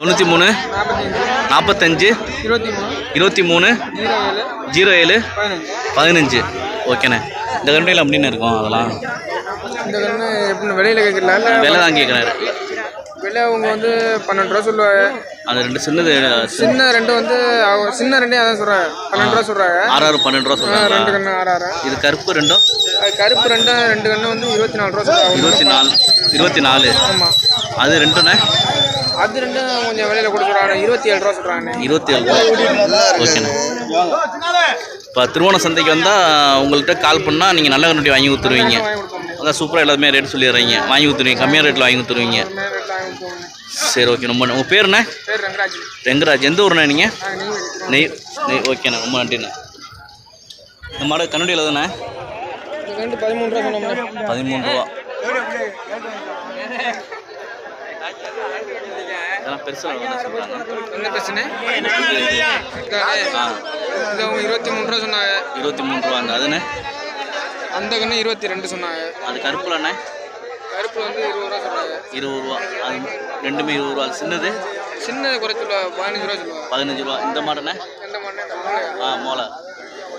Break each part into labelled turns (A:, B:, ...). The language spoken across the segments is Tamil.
A: தொண்ணூற்றி மூணு நாற்பத்தஞ்சு
B: இருபத்தி மூணு
A: இருபத்தி மூணு
B: ஜீரோ ஏழு
A: ஜீரோ ஏழு
B: பதினஞ்சு.
A: ஓகேண்ணே. இந்த கண்ட்ரியில் அப்படின்னு இருக்கும் அதெல்லாம்?
B: இந்த கண்ணு எப்படின்னு வெளியில் கேட்கல இல்லை
A: விலை தான் கேட்குறாரு
B: விலை அவங்க வந்து பன்னெண்டு ரூபா சொல்லுவாங்க.
A: அது ரெண்டு சின்னது
B: சின்ன ரெண்டு வந்து சின்ன ரெண்டே அதான் சொல்கிறாங்க பன்னெண்டு ரூபா சொல்கிறாங்க
A: ஆறு ஆறு பன்னெண்டு ரூபா சொல்கிறாங்க
B: ரெண்டு கண்ணு ஆறு ஆறு
A: இது கருப்பு ரெண்டும்
B: கருப்பு ரெண்டு ரெண்டு கண்ணு வந்து இருபத்தி நாலு ரூபா சொல்லுவாங்க
A: இருபத்தி நாலு இருபத்தி நாலு.
B: ஆமாம்
A: அது ரெண்டுண்ணே?
B: அது ரெண்டும் கொஞ்சம் விலையில கொடுக்குறாங்க இருபத்தி ஏழு ரூபா சொல்கிறாங்க
A: இருபத்தி ஏழு ரூபா. ஓகேண்ணே. இப்போ திருவோண சந்தைக்கு வந்தால் உங்கள்கிட்ட கால் பண்ணால் நீங்கள் நல்ல கண்ணுட்டி வாங்கி கொடுத்துருவீங்க. அதான் சூப்பராக எல்லாமே ரேட் சொல்லிடுறீங்க. வாங்கி கொடுத்துருவீங்க. கம்மியாக ரேட்டில் வாங்கி கொடுத்துருவீங்க. சரி ஓகே ரொம்ப உங்கள் பேர் என்ன?
B: ரங்கராஜ்.
A: எந்த ஊர்ண்ணே நீங்கள் நெய் நெய் ஓகேண்ணே ரொம்ப நன்றிண்ணே. இந்த மாடு கண்ணுடியில் தானே?
B: பதிமூணு ரூபா
A: பதிமூணு ரூபா. இதெல்லாம் பெருசாக
B: என்ன பிரச்சனை? இருபத்தி மூணு ரூபா சொன்னாங்க.
A: இருபத்தி மூணு ரூபா அந்த அதுண்ணே
B: அந்த கண்ணு இருபத்தி ரெண்டு சொன்னாங்க.
A: அது கருப்புலண்ணே
B: கருப்பு வந்து இருபது ரூபா சொன்னாங்க.
A: இருபது ரூபா. அது ரெண்டுமே இருபது ரூபா. அது சின்னது?
B: சின்ன குறைச்சி பதினஞ்சு ரூபா சொல்லுவாங்க
A: பதினஞ்சு ரூபா. இந்த மாடுண்ணே
B: இந்த
A: ஆ மோளை.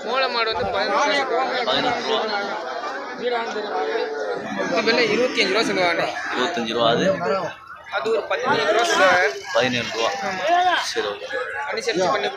B: மூளை மாடு வந்து பதினஞ்சு ரூபா
A: பதினெட்டு ரூபா.
B: இருபத்தி அஞ்சு ரூபா சொல்லுவாங்க
A: இருபத்தஞ்சி ரூபா அது.
B: அது ஒரு பதினஞ்சு ரூபா.
A: பதினேழு ரூபா. சரி ஓகே.